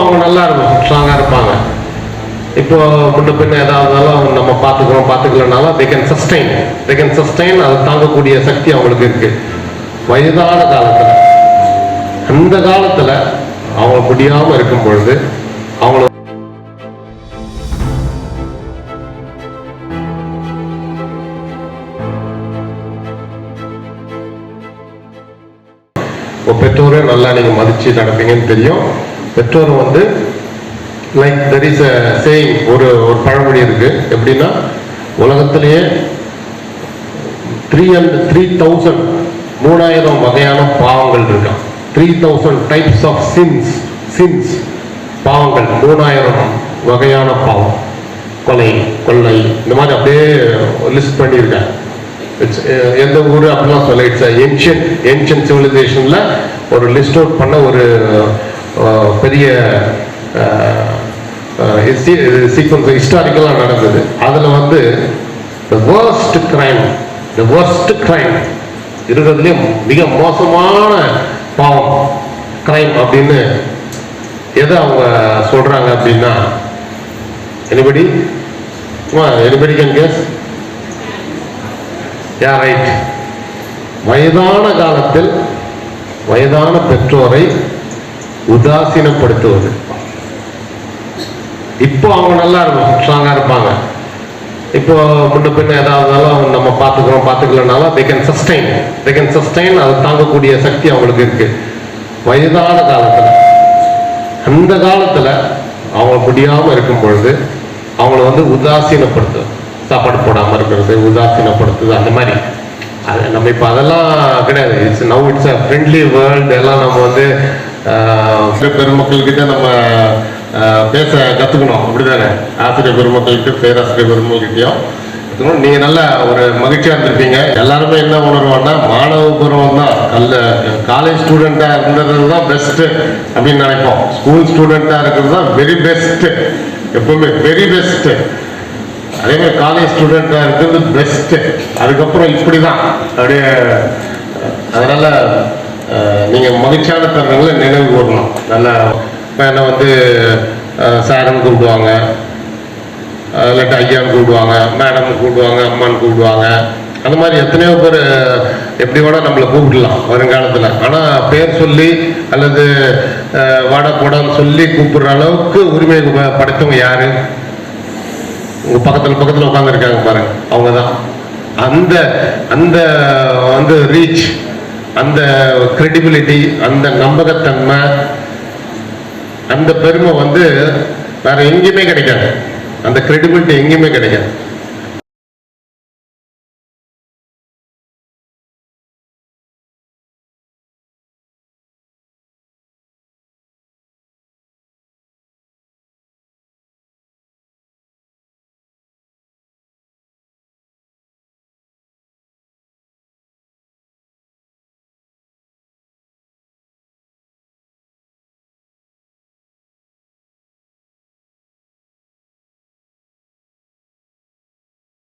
அவங்க நல்லா இருக்கும். ஸ்ட்ராங்காக இருப்பாங்க. இப்போ முன்ன பின்ன ஏதாவதாலும் நம்ம பார்த்துக்கிறோம் பார்த்துக்கலனாலும் they can sustain they can sustain அதை தாங்கக்கூடிய சக்தி அவங்களுக்கு இருக்கு. வயதான காலத்தில் அந்த காலத்தில் அவங்க முடியாமல் இருக்கும் பொழுது அவங்கள பெற்றோரே நல்லா நீங்க மதிச்சு நடப்பீங்கன்னு தெரியும். பெற்றோர் வந்து like there is a saying ஒரு ஒரு பழமொழி இருக்கு. எப்படின்னா உலகத்திலேயே த்ரீ அண்ட் த்ரீ தௌசண்ட் மூணாயிரம் வகையான பாவங்கள் இருக்கான் three thousand types of sins sins பாவங்கள் மூணாயிரம் வகையான பாவம். கொலை கொள்ளை இந்த மாதிரி அப்படியே லிஸ்ட் பண்ணியிருக்கேன் இட்ஸ் eh, எந்த ஊர் அப்படிலாம் சொல்ல இட்ஸ் ஏன்ஷியன் ஏன்ஷியன் சிவிலைசேஷனில் ஒரு லிஸ்ட் அவுட் பண்ண ஒரு பெரிய சீக்வன்ஸ் ஹிஸ்டாரிக்கலாக நடந்தது. அதில் வந்து the worst crime the worst crime இருக்கிறதுலேயும் மிக மோசமான பாவம் கிரைம் அப்படின்னு எதை அவங்க சொல்கிறாங்க அப்படின்னா anybody anybody can guess yeah right வயதான காலத்தில் வயதான பெற்றோரை உதாசீனப்படுத்துவது. இப்போ அவங்க நல்லா இருக்கும் ஸ்ட்ராங்கா இருப்பாங்க. இப்போ முன்ன பின்ன ஏதாவதாலும் நம்ம பார்த்துக்கிறோம் பார்த்துக்கலனாலும் they can sustain they can sustain அதை தாங்கக்கூடிய சக்தி அவங்களுக்கு இருக்கு. வயதான காலத்துல அந்த காலத்துல அவங்க முடியாம இருக்கும் பொழுது அவங்கள வந்து உதாசீனப்படுத்து சாப்பாடு போடாம இருக்கிறது உதாசீனப்படுத்துது அந்த மாதிரி. அது நம்ம இப்போ அதெல்லாம் கிடையாது. It's now it's a friendly world எல்லாம் நம்ம வந்து பெருமக்கள்கிட்ட நம்ம பேச கற்றுக்கணும் அப்படிதானே? ஆசிரியர் பெருமக்கள்கிட்ட பேராசிரியர் பெருமக்கள்கிட்டயும் கத்துக்கணும். நீங்க நல்லா ஒரு மகிழ்ச்சியா இருந்திருப்பீங்க. எல்லாருமே என்ன உணர்வான்னா மாணவ பருவம் தான். நல்ல காலேஜ் ஸ்டூடெண்டா இருந்தது தான் பெஸ்ட் அப்படின்னு நினைப்போம். ஸ்கூல் ஸ்டூடெண்டா இருக்கிறது தான் வெரி பெஸ்ட் எப்பவுமே வெரி பெஸ்ட் அதே மாதிரி காலேஜ் ஸ்டூடெண்டா இருக்கிறது பெஸ்ட் அதுக்கப்புறம் இப்படிதான். அப்படியே அதனால நீங்கள் மகிழ்ச்சியான தருணங்களை நினைவு கூறணும் நல்லா என்னை வந்து சாரன் கூப்பிடுவாங்க. இல்லாட்டி ஐயான்னு கூப்பிடுவாங்க. மேடம் கூப்பிடுவாங்க. அம்மான்னு கூப்பிடுவாங்க. அந்த மாதிரி எத்தனையோ பேர் எப்படி வேணா நம்மளை கூப்பிடலாம் வருங்காலத்தில். ஆனால் பேர் சொல்லி அல்லது வட வாடா போடான்னு சொல்லி கூப்பிடுற அளவுக்கு உரிமை படைத்தவங்க யாரு? உங்கள் பக்கத்தில் பக்கத்தில் உட்காந்துருக்காங்க பாருங்க. அவங்க தான் அந்த அந்த வந்து ரீச் அந்த கிரெடிபிலிட்டி அந்த நம்பகத்தன்மை அந்த பெருமை வந்து வேற எங்கேயுமே கிடைக்காது. அந்த கிரெடிபிலிட்டி எங்கேயுமே கிடைக்காது.